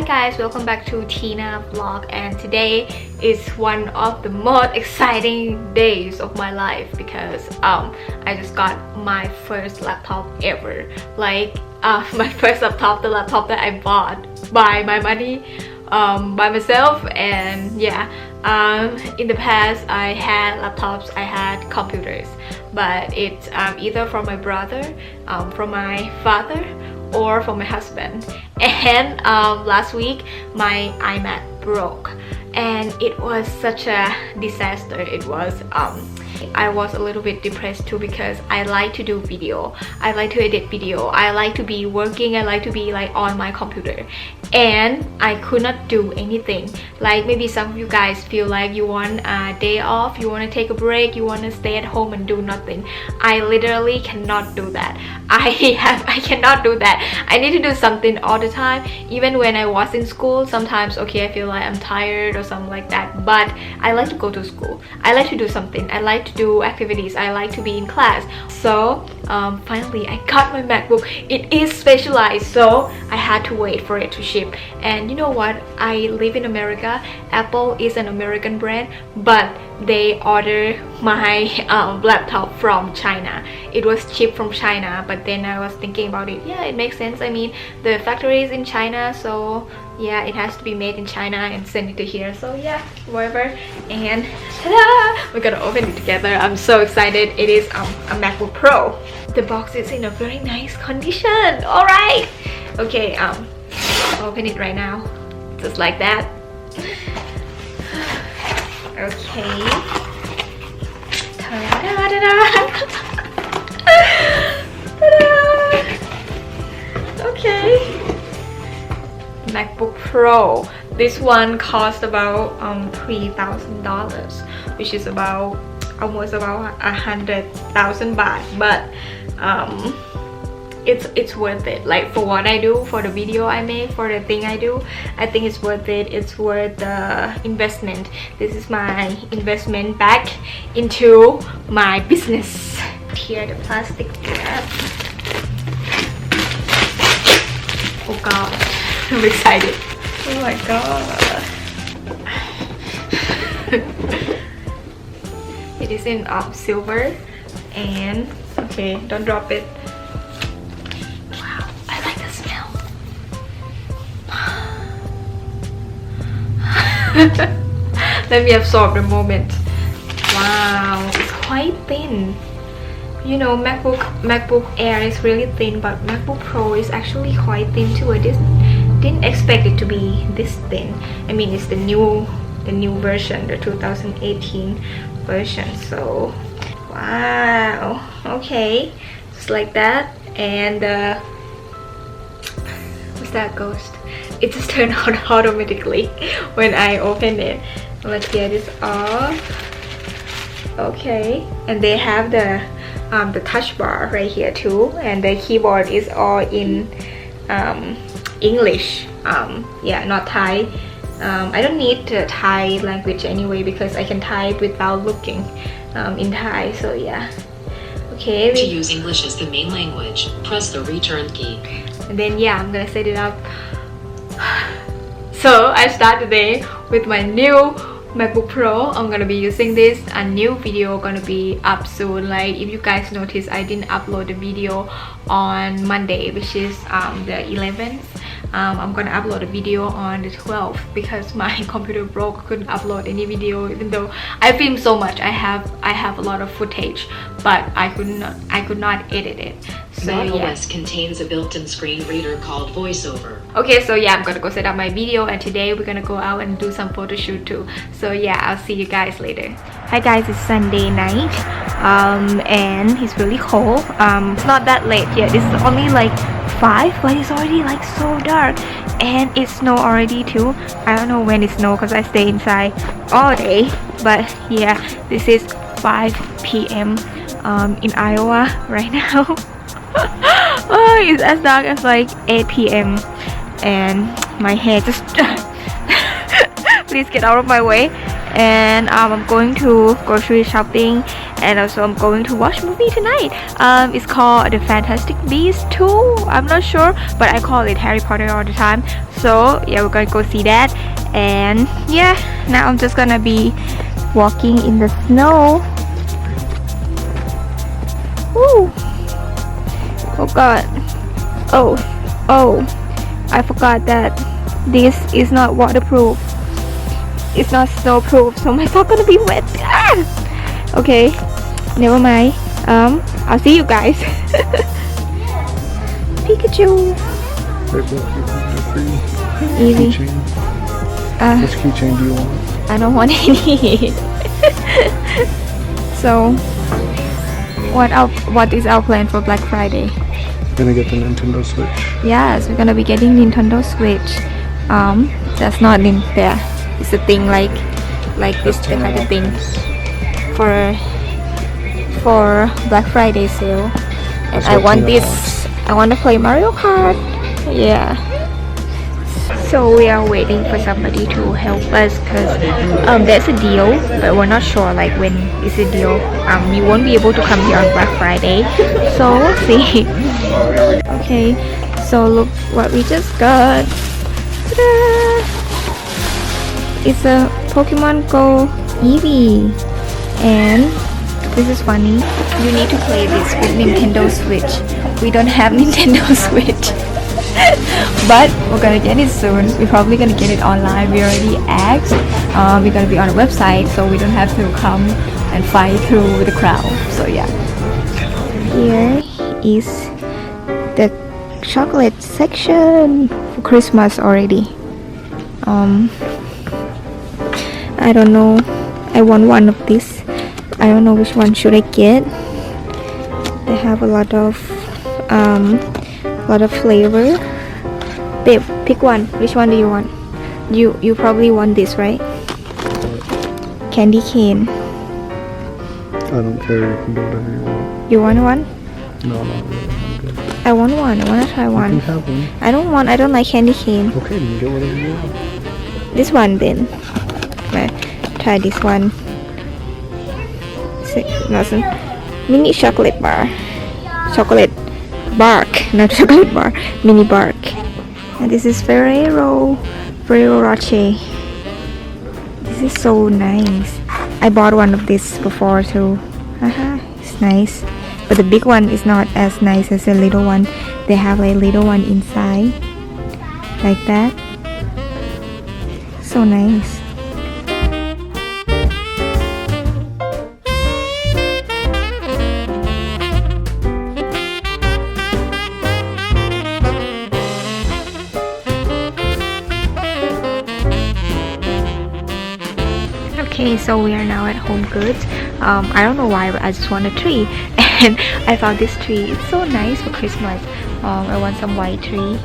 Hi guys, welcome back to Tina vlog and today is one of the most exciting days of my life because um I just got my first laptop ever. Like uh, my first laptop the laptop that I bought by my money um, by myself. And yeah um, in the past I had laptops I had computers but it's um, either from my brother um, from my father or for my husband. And um, last week my iMac broke. And it was such a disaster. It was um, I was a little bit depressed too because I like to do video. I like to edit video. I like to be working. I like to be like on my computer and I could not do anything. Like maybe some of you guys feel like you want a day off you want to take a break you want to stay at home and do nothing. I literally cannot do that. I have I cannot do that. I need to do something all the time. Even when I was in school sometimes okay I feel like I'm tired or something like that. But I like to go to school. I like to do something. I like to do activities. I like to be in class. So um, finally I got my MacBook. It is specialized so I had to wait for it to ship and you know what? I live in America. Apple is an American brand but they order my um, laptop from China. It was cheap from China but then I was thinking about it. Yeah it makes sense. I mean the factory is in China so yeah it has to be made in China and send it to here. So yeah whatever. And ta-da! We're gonna open it together. I'm so excited. It is um, a MacBook Pro. The box is in a very nice condition. All right. Okay um open it right now. Just like that. Okay. Ta-da! okay. MacBook Pro. This one cost about um $3,000 which is about almost about a hundred thousand baht. But um it's it's worth it. Like for what I do for the video I make for the thing I do I think it's worth it. It's worth the investment. This is my investment back into my business. Here the plastic wrap. Oh god. I'm excited. Oh my god. It is in um, silver. And okay don't drop it let me absorb the moment. Wow. It's quite thin. You know macbook macbook air is really thin but macbook pro is actually quite thin too. I didn't didn't expect it to be this thin. I mean it's the new the new version the 2018 version so wow. Okay. Just like that and uh what's that ghost? It just turned on automatically when I open it let's get this off okay. And they have the um, the touch bar right here too. And the keyboard is all in um, English. Um, yeah not Thai. Um, I don't need the Thai language anyway because I can type without looking um, in Thai. So yeah. Okay to use English as the main language press the return key. And then yeah I'm gonna set it up so I start today with my new MacBook Pro. I'm gonna be using this. A new video gonna be up soon. Like if you guys notice, I didn't upload the video on Monday, which is um, the 11th um, I'm gonna upload a video on the 12th because my computer broke couldn't upload any video even though I filmed so much. I have I have a lot of footage but I could not I could not edit it. So Mac yeah. OS contains a built-in screen reader called VoiceOver. Okay so yeah I'm gonna go set up my video and today we're gonna go out and do some photo shoot too. So yeah I'll see you guys later hi guys it's Sunday night um, and it's really cold um, it's not that late yet it's only like 5 but it's already like so dark and it snow already too I don't know when it snow because I stay inside all day but yeah this is 5 p.m. Um, in Iowa right now oh, it's as dark as like 8 p.m. and my hair just please get out of my way and um, I'm going to grocery shopping and also I'm going to watch movie tonight. Um, it's called The Fantastic Beasts 2. I'm not sure, but I call it Harry Potter all the time. So yeah, we're gonna go see that. And yeah, now I'm just gonna be walking in the snow. Woo! Oh god. Oh, oh, I forgot that this is not waterproof. It's not snowproof, so my sock gonna be wet. Ah! Okay, never mind. Um, I'll see you guys. Pikachu. Wait, what keychain? Easy. Keychain? Uh, Which keychain do you want? I don't want any. so, what our what is our plan for Black Friday? Gonna get the Nintendo Switch. Yes, we're gonna be getting Nintendo Switch. Um, that's not in there. It's a thing like like this kind of thing for for Black Friday sale. And I want this. I want to play Mario Kart. Yeah. So we are waiting for somebody to help us because um, there's a deal, but we're not sure like when is the deal. Um, you won't be able to come here on Black Friday, so we'll see. okay, so look what we just got. Ta-da! It's a Pokemon Go Eevee, and this is funny. You need to play this with Nintendo Switch. We don't have Nintendo Switch. but we're gonna get it soon. We're probably gonna get it online. We already asked. Um, we're gonna be on a website, so we don't have to come and fight through the crowd. So yeah. Here is the chocolate section for Christmas already. Um, I don't know. I want one of these. I don't know which one should I get. They have a lot of um, a lot of flavor. Babe, pick one. Which one do you want? You you probably want this, right? Candy cane. I don't care. You can do whatever you want. You want one? No, not really. I want one. I wanna try You one. can have one. I don't want. I don't like candy cane. Okay, then get whatever you want. This one then. Try this one. Si- Nothing. Mini chocolate bar. Chocolate bark, not chocolate bar. Mini bark. And this is Ferrero. Ferrero Rocher. This is so nice. I bought one of this before too. Haha, it's nice. But the big one is not as nice as the little one. They have a little one inside. Like that. So nice. So we are now at Home Goods. Um, I don't know why, but I just want a tree, and I found this tree. It's so nice for Christmas. Um, I want some white tree,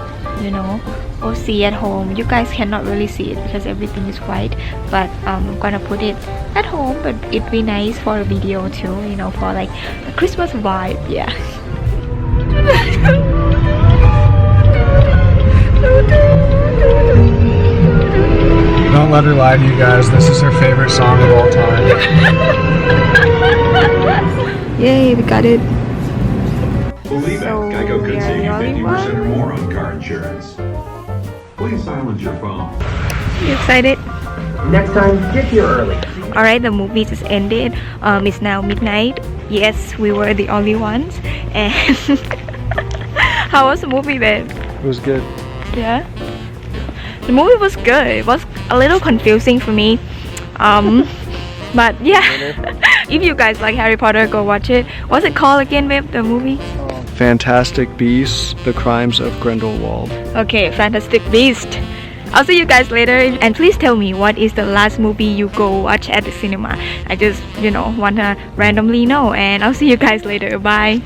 you know, or see at home. You guys cannot really see it because everything is white, but um, I'm gonna put it at home. But it'd be nice for a video too, you know, for like a Christmas vibe. Yeah. Don't let her lie to you guys. This is her favorite song of all time. Yay, we got it. Believe So, it, Geico could save you 50% or more on car insurance. Please silence your phone. You excited? Next time, get here early. All right, the movie just ended. Um, it's now midnight. Yes, we were the only ones. And how was the movie, babe? It was good. Yeah. The movie was good. It was a little confusing for me. Um, but yeah. if you guys like Harry Potter, go watch it. What's it called again, babe? The movie? Fantastic Beasts: The Crimes of Grindelwald. Okay, Fantastic Beast. I'll see you guys later. And please tell me what is the last movie you go watch at the cinema. I just, you know, wanna randomly know. And I'll see you guys later. Bye.